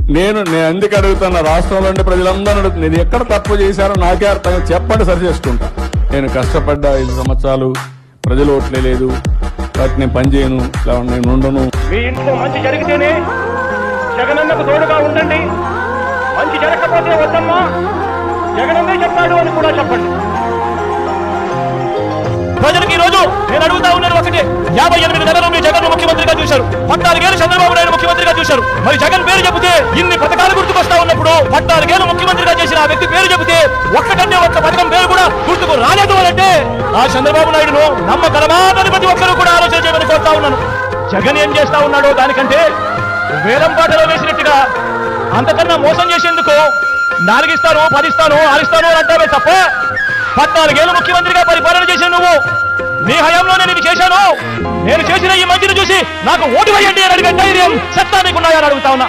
నేను నేను ఎందుకు అడుగుతున్నా? రాష్ట్రంలో ఉండే ప్రజలందరూ అడుగుతున్నా నేను ఎక్కడ తప్పు చేశారో నాకే అర్థం. చెప్పండి సరి చేసుకుంటా. నేను కష్టపడ్డ ఐదు సంవత్సరాలు. ప్రజలు ఓట్లే లేదు. కాబట్టి నేను పని చేయను. ఇలా నేను ఉండను. మీ ఇంట్లో మంచి జరిగితేనే జగనన్నకు తోడుగా ఉండండి. మంచి జరగకపోతే వద్దమ్మా. జగనన్నే చెప్పాడు అని కూడా చెప్పండి. ప్రజలకు ఈ రోజు నేను అడుగుతా ఉన్నాను ఒకటి. యాభై ఎనిమిది నెలలు మీ జగన్ ముఖ్యమంత్రిగా చూశారు. పద్నాలుగేళ్ళు చంద్రబాబు నాయుడు ముఖ్యమంత్రిగా చూశారు? మరి జగన్ పేరు చెబితే ఇన్ని పథకాలు గుర్తుకొస్తా ఉన్నప్పుడు పద్నాలుగేళ్ళు ముఖ్యమంత్రిగా చేసిన ఆ వ్యక్తి పేరు చెబితే ఒక్కటంటే ఒక్క పథకం పేరు కూడా గుర్తుకు రాలేదు అంటే ఆ చంద్రబాబు నాయుడును నమ్మగలమా అని ప్రతి ఒక్కరు కూడా ఆలోచన చేయమని కోరుతా ఉన్నాను. జగన్ ఏం చేస్తా ఉన్నాడో దానికంటే వేలం పాటలో వేసినట్టుగా అంతకన్నా మోసం చేసేందుకు నాలుగిస్తాను పదిస్తాను ఆరిస్తాను అని అంటావే తప్ప పద్నాలుగేళ్ళు ముఖ్యమంత్రిగా పరిపాలన చేసిన నువ్వు నీ హయాంలో నేను ఇది చేశాను. నేను చేసిన ఈ మంచిని చూసి నాకు ఓటు వేయండి అని అడిగే ధైర్యం సత్తా నీకున్నాయని అడుగుతా ఉన్నా.